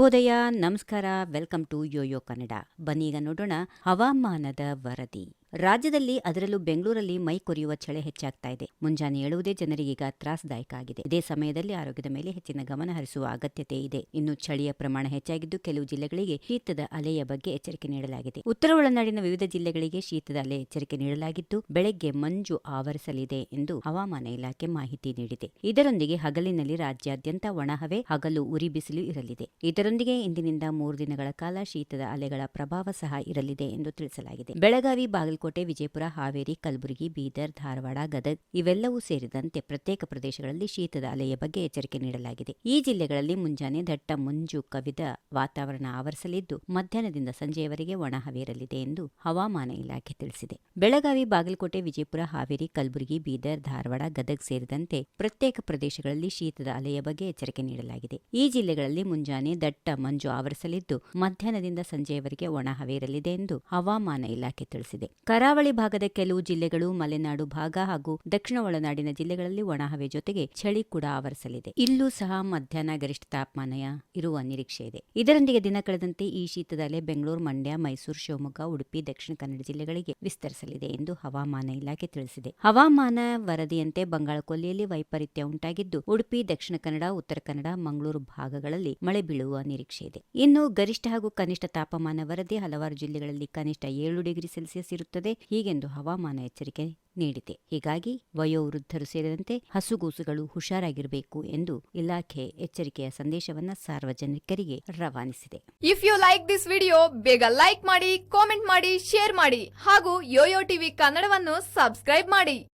ಶುಭೋದಯ ನಮಸ್ಕಾರ welcome to Yoyo Kannada. ಬನ್ನೀಗ ನೋಡೋಣ ಹವಾಮಾನದ ವರದಿ. ರಾಜ್ಯದಲ್ಲಿ ಅದರಲ್ಲೂ ಬೆಂಗಳೂರಲ್ಲಿ ಮೈ ಕೊರೆಯುವ ಚಳಿ ಹೆಚ್ಚಾಗ್ತಾ ಇದೆ. ಮುಂಜಾನೆ ಏಳುವುದೇ ಜನರಿಗೀಗ ತ್ರಾಸದಾಯಕ ಆಗಿದೆ. ಇದೇ ಸಮಯದಲ್ಲಿ ಆರೋಗ್ಯದ ಮೇಲೆ ಹೆಚ್ಚಿನ ಗಮನ ಹರಿಸುವ ಅಗತ್ಯತೆ ಇದೆ. ಇನ್ನು ಚಳಿಯ ಪ್ರಮಾಣ ಹೆಚ್ಚಾಗಿದ್ದು ಕೆಲವು ಜಿಲ್ಲೆಗಳಿಗೆ ಶೀತದ ಅಲೆಯ ಬಗ್ಗೆ ಎಚ್ಚರಿಕೆ ನೀಡಲಾಗಿದೆ. ಉತ್ತರ ಒಳನಾಡಿನ ವಿವಿಧ ಜಿಲ್ಲೆಗಳಿಗೆ ಶೀತದ ಅಲೆ ಎಚ್ಚರಿಕೆ ನೀಡಲಾಗಿದ್ದು, ಬೆಳಗ್ಗೆ ಮಂಜು ಆವರಿಸಲಿದೆ ಎಂದು ಹವಾಮಾನ ಇಲಾಖೆ ಮಾಹಿತಿ ನೀಡಿದೆ. ಇದರೊಂದಿಗೆ ಹಗಲಿನಲ್ಲಿ ರಾಜ್ಯಾದ್ಯಂತ ಒಣಹವೆ, ಹಗಲು ಉರಿ ಬಿಸಿಲು ಇರಲಿದೆ. ಇದರೊಂದಿಗೆ ಇಂದಿನಿಂದ ಮೂರು ದಿನಗಳ ಕಾಲ ಶೀತದ ಅಲೆಗಳ ಪ್ರಭಾವ ಸಹ ಇರಲಿದೆ ಎಂದು ತಿಳಿಸಲಾಗಿದೆ. ಬೆಳಗಾವಿ, ಬಾಗಲಕೋಟೆ ವಿಜಯಪುರ, ಹಾವೇರಿ, ಕಲಬುರಗಿ, ಬೀದರ್, ಧಾರವಾಡ, ಗದಗ್ ಇವೆಲ್ಲವೂ ಸೇರಿದಂತೆ ಪ್ರತ್ಯೇಕ ಪ್ರದೇಶಗಳಲ್ಲಿ ಶೀತದ ಅಲೆಯ ಬಗ್ಗೆ ಎಚ್ಚರಿಕೆ ನೀಡಲಾಗಿದೆ. ಈ ಜಿಲ್ಲೆಗಳಲ್ಲಿ ಮುಂಜಾನೆ ದಟ್ಟ ಮಂಜು ಕವಿದ ವಾತಾವರಣ ಆವರಿಸಲಿದ್ದು, ಮಧ್ಯಾಹ್ನದಿಂದ ಸಂಜೆಯವರೆಗೆ ಒಣಹವೇರಲಿದೆ ಎಂದು ಹವಾಮಾನ ಇಲಾಖೆ ತಿಳಿಸಿದೆ. ಬೆಳಗಾವಿ, ಬಾಗಲಕೋಟೆ, ವಿಜಯಪುರ, ಹಾವೇರಿ, ಕಲಬುರಗಿ, ಬೀದರ್, ಧಾರವಾಡ, ಗದಗ್ ಸೇರಿದಂತೆ ಪ್ರತ್ಯೇಕ ಪ್ರದೇಶಗಳಲ್ಲಿ ಶೀತದ ಅಲೆಯ ಬಗ್ಗೆ ಎಚ್ಚರಿಕೆ ನೀಡಲಾಗಿದೆ. ಈ ಜಿಲ್ಲೆಗಳಲ್ಲಿ ಮುಂಜಾನೆ ದಟ್ಟ ಮಂಜು ಆವರಿಸಲಿದ್ದು, ಮಧ್ಯಾಹ್ನದಿಂದ ಸಂಜೆಯವರೆಗೆ ಒಣಹವೇರಲಿದೆ ಎಂದು ಹವಾಮಾನ ಇಲಾಖೆ ತಿಳಿಸಿದೆ. ಕರಾವಳಿ ಭಾಗದ ಕೆಲವು ಜಿಲ್ಲೆಗಳು ಮಲೆನಾಡು ಭಾಗ ಹಾಗೂ ದಕ್ಷಿಣ ಒಳನಾಡಿನ ಜಿಲ್ಲೆಗಳಲ್ಲಿ ಒಣಹವೆ ಜೊತೆಗೆ ಚಳಿ ಕೂಡ ಆವರಿಸಲಿದೆ. ಇಲ್ಲೂ ಸಹ ಮಧ್ಯಾಹ್ನ ಗರಿಷ್ಠ ತಾಪಮಾನ ಇರುವ ನಿರೀಕ್ಷೆ ಇದೆ. ಇದರೊಂದಿಗೆ ದಿನ ಕಳೆದಂತೆ ಈ ಶೀತದ ಅಲೆ ಬೆಂಗಳೂರು, ಮಂಡ್ಯ, ಮೈಸೂರು, ಶಿವಮೊಗ್ಗ, ಉಡುಪಿ, ದಕ್ಷಿಣ ಕನ್ನಡ ಜಿಲ್ಲೆಗಳಿಗೆ ವಿಸ್ತರಿಸಲಿದೆ ಎಂದು ಹವಾಮಾನ ಇಲಾಖೆ ತಿಳಿಸಿದೆ. ಹವಾಮಾನ ವರದಿಯಂತೆ ಬಂಗಾಳ ಕೊಲ್ಲಿಯಲ್ಲಿ ವೈಪರೀತ್ಯ ಉಂಟಾಗಿದ್ದು, ಉಡುಪಿ, ದಕ್ಷಿಣ ಕನ್ನಡ, ಉತ್ತರ ಕನ್ನಡ, ಮಂಗಳೂರು ಭಾಗಗಳಲ್ಲಿ ಮಳೆ ಬೀಳುವ ನಿರೀಕ್ಷೆ ಇದೆ. ಇನ್ನು ಗರಿಷ್ಠ ಹಾಗೂ ಕನಿಷ್ಠ ತಾಪಮಾನ ವರದಿ ಹಲವಾರು ಜಿಲ್ಲೆಗಳಲ್ಲಿ ಕನಿಷ್ಠ ಏಳು ಡಿಗ್ರಿ ಸೆಲ್ಸಿಯಸ್ ಇರುತ್ತದೆ. ಹೀಗೆಂದು ಹವಾಮಾನ ಎಚ್ಚರಿಕೆ ನೀಡಿದೆ. ಹೀಗಾಗಿ ವಯೋವೃದ್ಧರು ಸೇರಿದಂತೆ ಹಸುಗೂಸುಗಳು ಹುಷಾರಾಗಿರಬೇಕು ಎಂದು ಇಲಾಖೆ ಎಚ್ಚರಿಕೆಯ ಸಂದೇಶವನ್ನ ಸಾರ್ವಜನಿಕರಿಗೆ ರವಾನಿಸಿದೆ. If you like this video ಬೇಗ ಲೈಕ್ ಮಾಡಿ ಕಾಮೆಂಟ್ ಮಾಡಿ ಶೇರ್ ಮಾಡಿ ಹಾಗೂ ಯೋಯೋ ಟಿವಿ ಕನ್ನಡವನ್ನು ಸಬ್ಸ್ಕ್ರೈಬ್ ಮಾಡಿ.